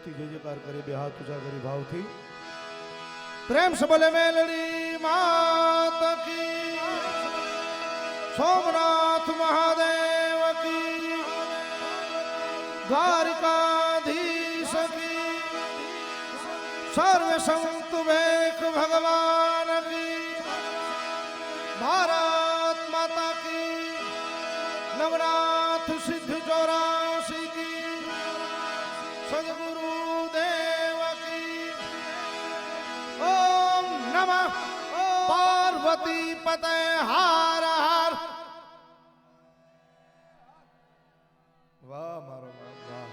દિલથી જય જયકાર કરી બે હાથ ઊંચા કરી ભાવથી પ્રેમ સે બોલે મેલડી માત કી સોમનાથ મહાદેવ કી દ્વારિકાધીશ કી સર્વ સંત વેખ ભગવાન કી ભારત માતા કી નવનાથ પાર્વતી પતે હાર હાર વાહ મારો વાહ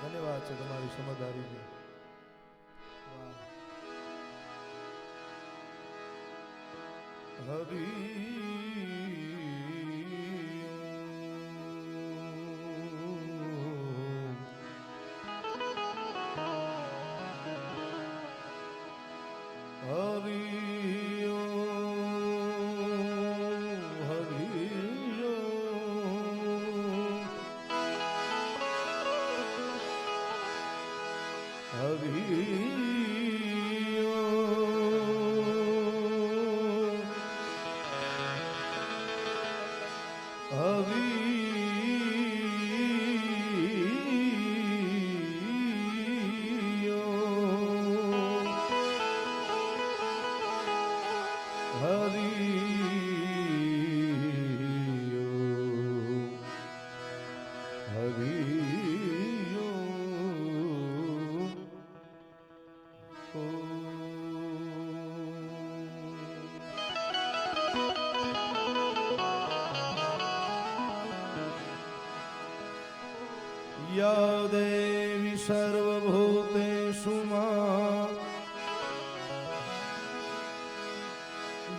ધન્યવાદ છે તમારી સમજદારીની વાહ હરી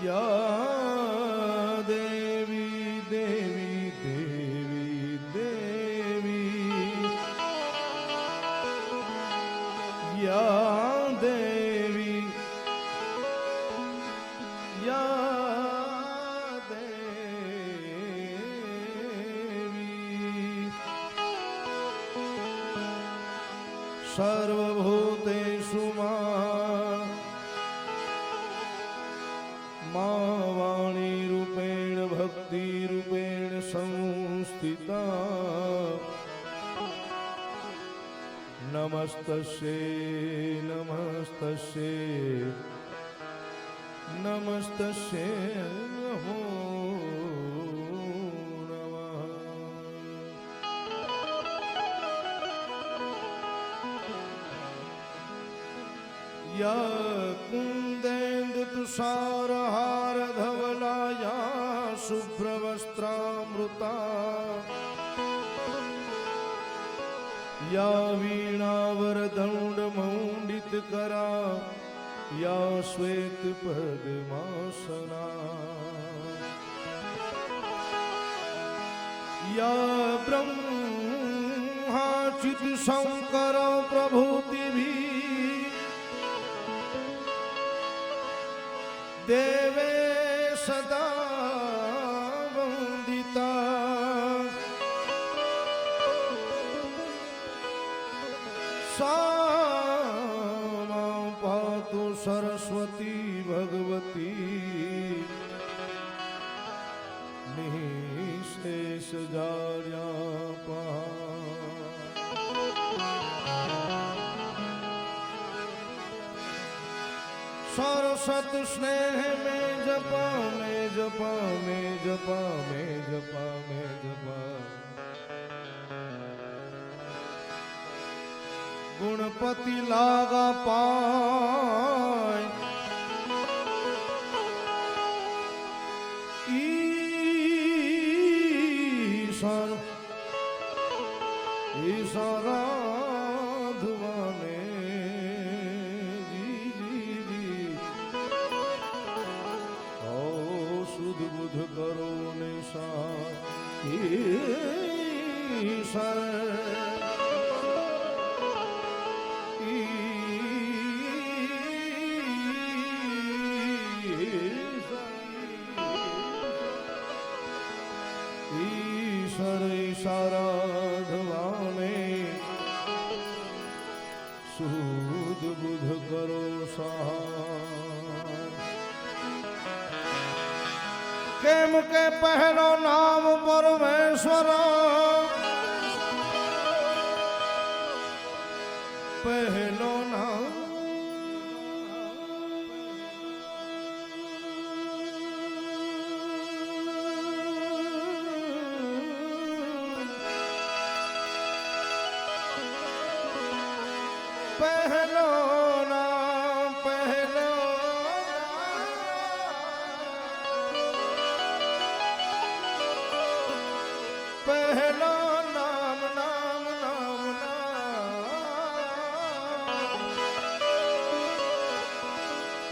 Yeah. નમસ્તશે નમસ્તશે નમસ્તશે નમો યા કુંદેન્દુ તુષારહા યા વીણાવર દંડ મૌંડિત કરા યા શ્વેત પદ્માસના યા બ્રહ્માચિત શંકર પ્રભુતિ દેવે सरस्वत स्नेह में जपा में जपा में जपा में जपा में जपा। गुणपति लागा पाय બુધ બુધ કરો કેમ કે પહેલો નામ પરમેશ્વર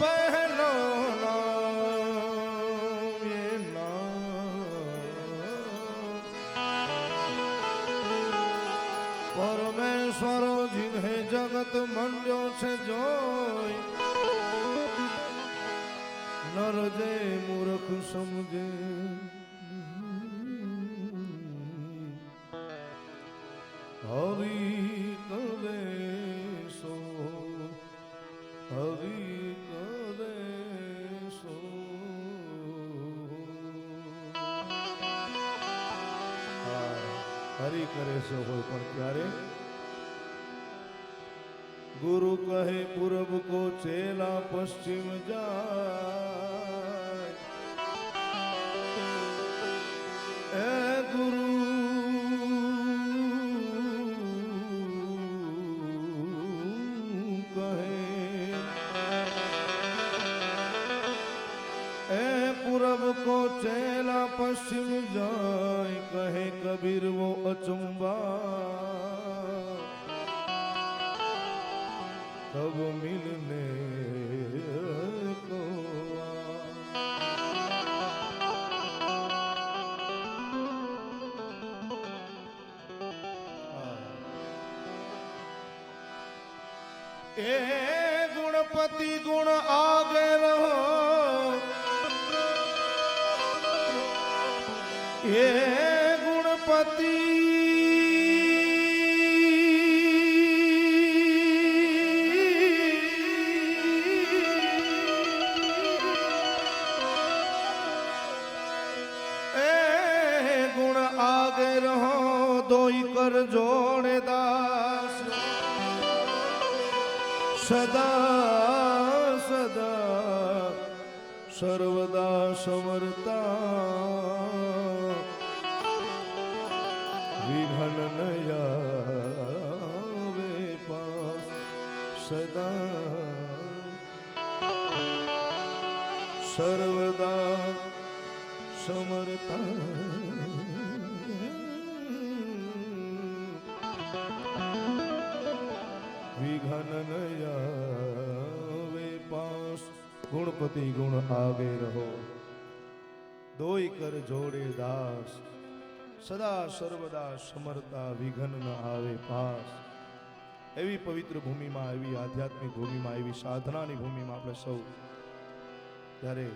નામ પરમેશ્વર જીને જગત મંડ્યો છે જોઈ. નર જે મૂર્ખ સમજે કરે છે હોય પણ ક્યારે ગુરુ કહે પૂરબ કો ચેલા પશ્ચિમ જાય. ગુરુ એ ગુણપતિ ગુણ આગે રહો એ ગુણપતિ. એ ગુણ આગે રહો દોઈ કરજો. સદા સદા સર્વદા સમરતા વિઘન નયાવે પાસ સદા સર્વદા સમરતા ગુણપતિ ગુણ આવે રહો. દોઈ કર જોડે દાસ. સદા સર્વદા સમરતા વિઘન ન આવે પાસ. એવી પવિત્ર ભૂમિમાં, એવી આધ્યાત્મિક ભૂમિમાં, એવી સાધનાની ભૂમિમાં આપણે સૌ ત્યારે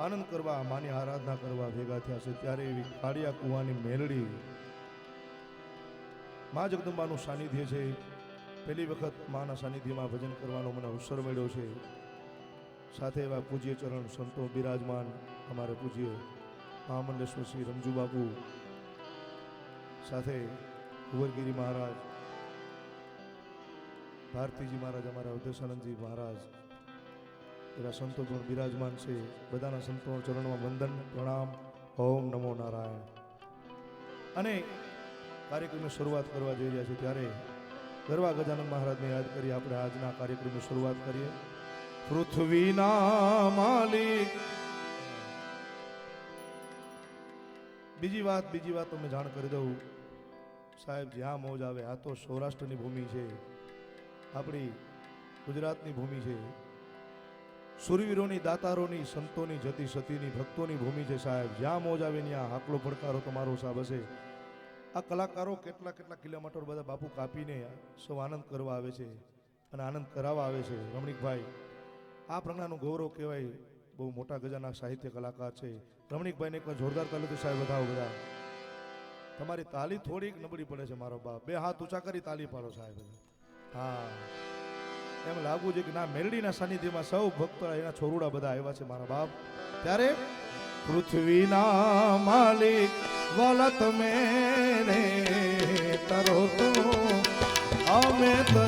આનંદ કરવા, માની આરાધના કરવા ભેગા થયા છે, ત્યારે એવી કાળિયા કુવાની મેલડી મા જગદંબાનું સાનિધ્ય છે. પહેલી વખત માના સાનિધ્યમાં ભજન કરવાનો મને અવસર મળ્યો છે. સાથે એવા પૂજ્ય ચરણ સંતો બિરાજમાન અમારે પૂજ્ય મહામંડેશ્વર શ્રી રમજુ બાપુ સાથે કુંવરગીરી મહારાજ, ભારતીજી મહારાજ, અમારા ઉદેશાનંદજી મહારાજ, એવા સંતો પણ બિરાજમાન છે. બધાના સંતો ચરણમાં વંદન, પ્રણામ, ઓમ નમો નારાયણ. અને કાર્યક્રમની શરૂઆત કરવા જઈ રહ્યા છે ત્યારે ગરવા ગજાનંદ મહારાજને યાદ કરી આપણે આજના કાર્યક્રમની શરૂઆત કરીએ. પૃથ્વીના માલિક. બીજી વાત બીજી વાત તમને જાણ કરી દઉં. સાહેબ, જ્યાં મોજ આવે, આ તો સૌરાષ્ટ્રની ભૂમિ છે. આપણી ગુજરાતની ભૂમિ છે. સુરવીરોની દાતારોની, સંતોની જતી સતીની ભક્તોની ભૂમિ છે સાહેબ. જ્યાં મોજ આવે, ત્યાં હાકલો પડકારો તમારો સાહેબ હશે. આ કલાકારો કેટલા કેટલા કિલોમીટર બધા બાપુ કાપીને સૌ આનંદ કરવા આવે છે અને આનંદ કરાવવા આવે છે. રમણીકભાઈ આ પ્રજ્ઞાનું ગૌરવ કહેવાય. બહુ મોટા ગજાના સાહિત્ય કલાકાર છે. રમણીકભાઈને એક જોરદાર તાલીથી સાહેબ, વધાવો બધા તમારી તાલી થોડીક નબળી પડે છે, મારો બાપ. બે હાથ ઊંચા કરી તાલી પાડો સાહેબ. હા. એમ લાગુ છે કે ના, મેરડીના સાનિધ્યમાં સૌ ભક્ત એના છોરુડા બધા આવ્યા છે, મારા બાપ. ત્યારે પૃથ્વીના માલિક વલત તો, અમે તરીએ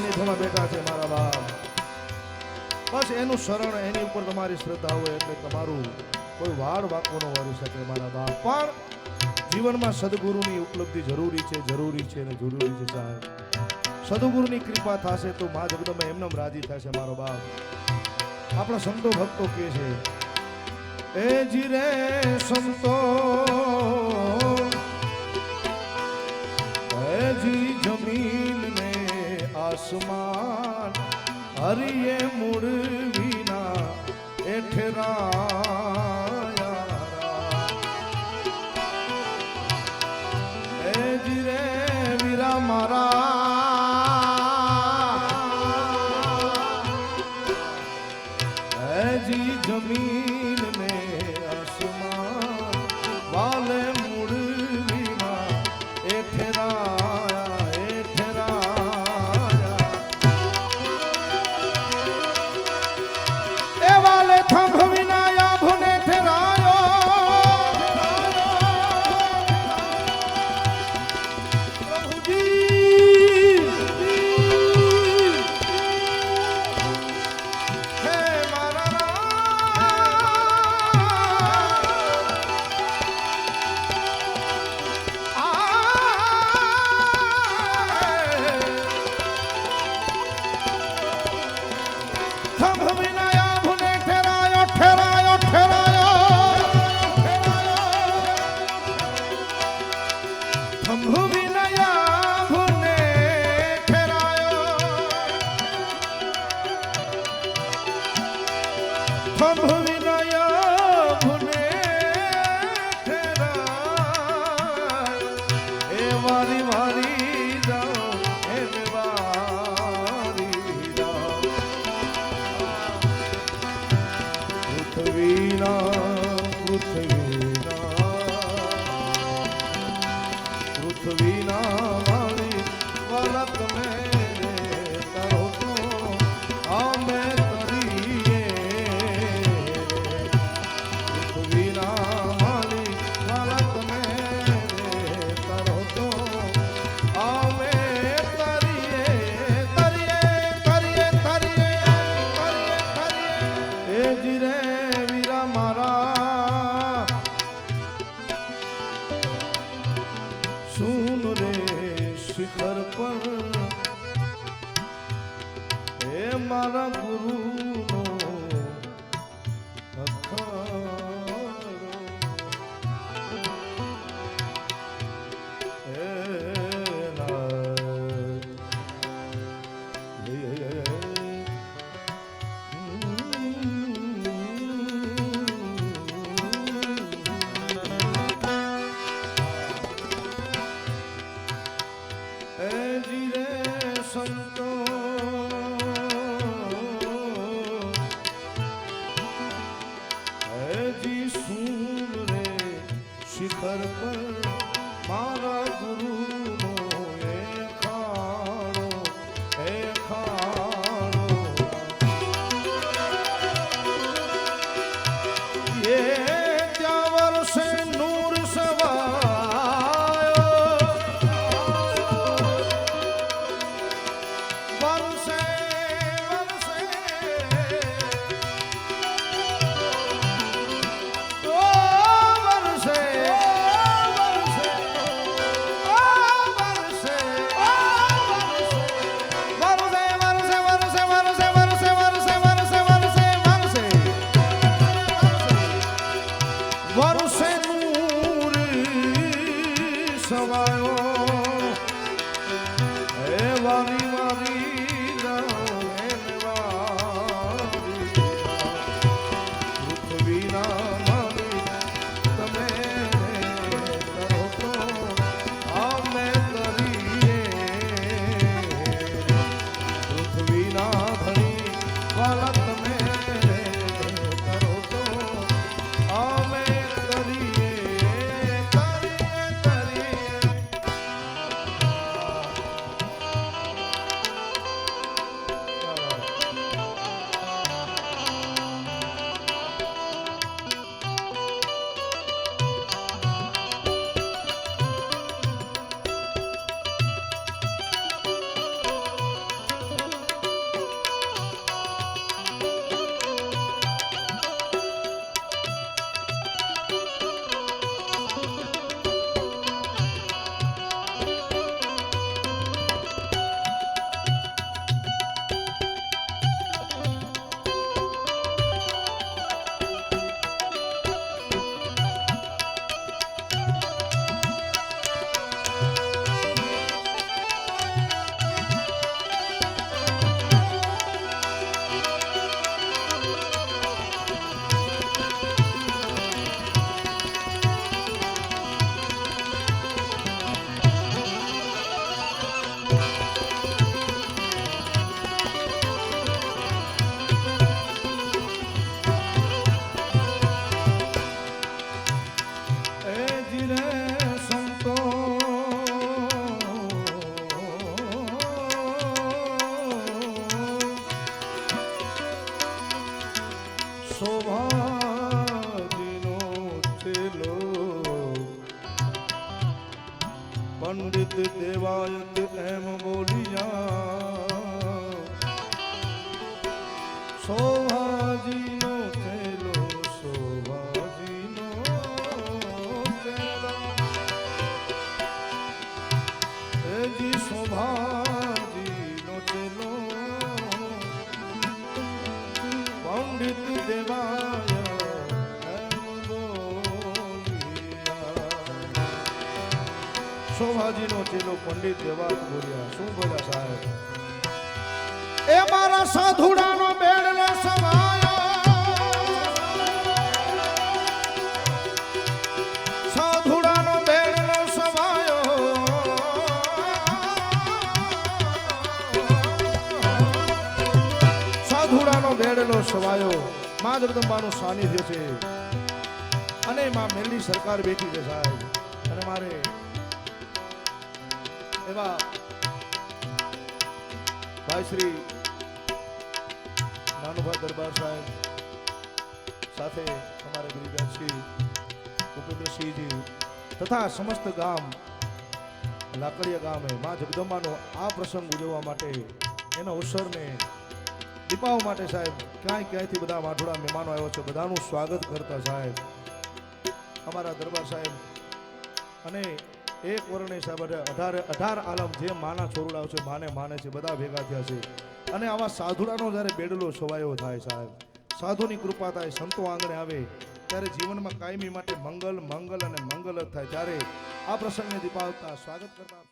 સાનિધ્યમાં બેઠા છે મારા બાપ. બસ એનું શરણ એની ઉપર તમારી શ્રદ્ધા હોય એટલે તમારું કોઈ વાળ વાંકો વારી શકે મારા બાપ. પણ જીવનમાં સદગુરુની ઉપલબ્ધિ જરૂરી છે જરૂરી છે અને જરૂરી છે સાહેબ. સદગુરુની કૃપા થશે તો મા જગદંબા એમને રાજી થશે મારો બાપ. આપણા સંતો ભક્તો કે છે, એ જીરે સંતો આસમાન હરિયે મૂળ વિના એઠરા જીરે વીરા મારા મારા ગુરુનો એજી શોભાજીનો પંડિત દેવાય ચેલો પંડિત દેવા બોલ્યા શું બોલ્યા સાહેબ એ મારા સાધુડાનો સમાયો મા જગદંબાનું સાનિધ્ય છે. અને માં મેલડી સરકાર બેઠી છે સાહેબ. અને મારે એવા ભાઈ શ્રી નાનુભાઈ દરબાર સાહેબ સાથે અમારે ગિરિરાજસિંહ ભૂપેન્દ્રસિંહજી તથા સમસ્ત ગામ, લાકડીયા ગામે મા જગદંબાનો આ પ્રસંગ ઉજવવા માટે એના અવસરને દીપાવવા માટે સાહેબ, ક્યાંય ક્યાંયથી બધા માઠોડા મહેમાનો આવ્યો છે, બધાનું સ્વાગત કરતા સાહેબ. અમારા દરબાર સાહેબ. અને એક વર્ણે સાહેબ, અઢાર અઢાર આલમ જે માના છોરડાઓ છે, માને માને છે, બધા ભેગા થયા છે. અને આવા સાધુડાનો જ્યારે બેડલો છવાયો થાય સાહેબ, સાધુની કૃપા થાય, સંતો આંગણે આવે, ત્યારે જીવનમાં કાયમી માટે મંગલ મંગલ અને મંગલ જ થાય. ત્યારે આ પ્રસંગને દીપાવતા સ્વાગત કરતા